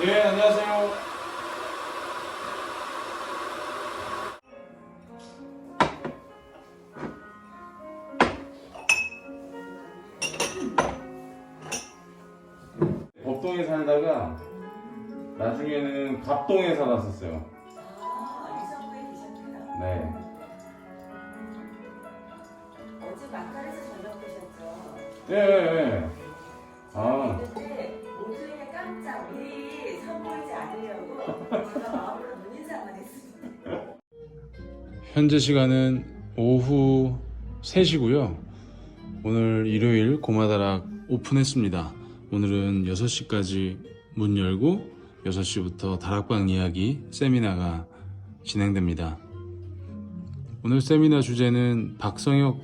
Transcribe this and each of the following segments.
네, 안녕하세요. 법동에 살다가 나중에는 갑동에 살았었어요. 아, 이성구에 계셨구나. 네. 어제 막간에서 저녁 드셨죠? 예, 예, 예. 아, 했습니다. 현재 시간은 오후 3시고요. 오늘 일요일 고마다락 오픈했습니다. 오늘은 6시까지 문 열고 6시부터 다락방 이야기 세미나가 진행됩니다. 오늘 세미나 주제는 박성혁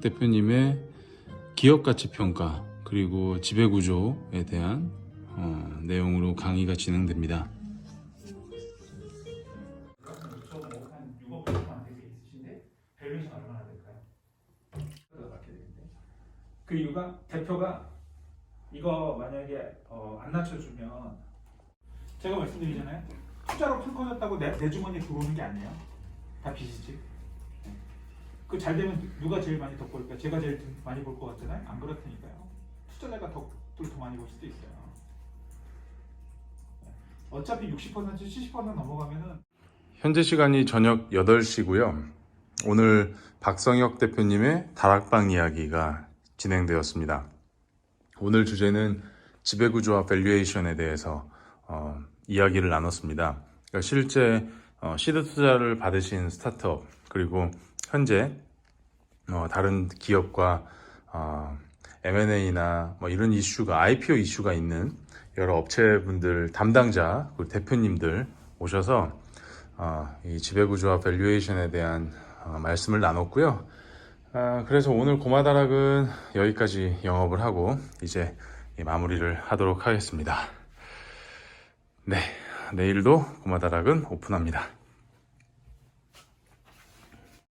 대표님의 기업 가치 평가 그리고 지배 구조에 대한 어, 내용으로 강의가 진행됩니다. 그쪽 한 6억 정도만 되게 있으신데 밸류에이션 얼마나 될까요? 그래서 받게 되는데 그 이유가 대표가 이거 만약에 어, 안 낮춰주면 제가 말씀드리잖아요. 투자로 풀 꺼졌다고 내, 내 주머니에 들어오는 게 아니에요. 다 빚이지. 그 잘 되면 누가 제일 많이 더 벌까 제가 제일 많이 벌것 같잖아요. 안 그렇다니까요. 투자자가 더, 더 많이 벌 수도 있어요 어차피 60% 70% 넘어가면은 현재 시간이 저녁 8시고요. 오늘 박성혁 대표님의 다락방 이야기가 진행되었습니다. 오늘 주제는 지배구조와 밸류에이션에 대해서 어, 이야기를 나눴습니다. 그러니까 실제 어, 시드 투자를 받으신 스타트업 그리고 현재 어, 다른 기업과 어, M&A나 뭐 이런 이슈가 IPO 이슈가 있는 여러 업체분들 담당자 그리고 대표님들 오셔서 어, 이 지배구조와 밸류에이션에 대한 어, 말씀을 나눴고요. 아, 그래서 오늘 고마다락은 여기까지 영업을 하고 이제 이 마무리를 하도록 하겠습니다. 네, 내일도 고마다락은 오픈합니다.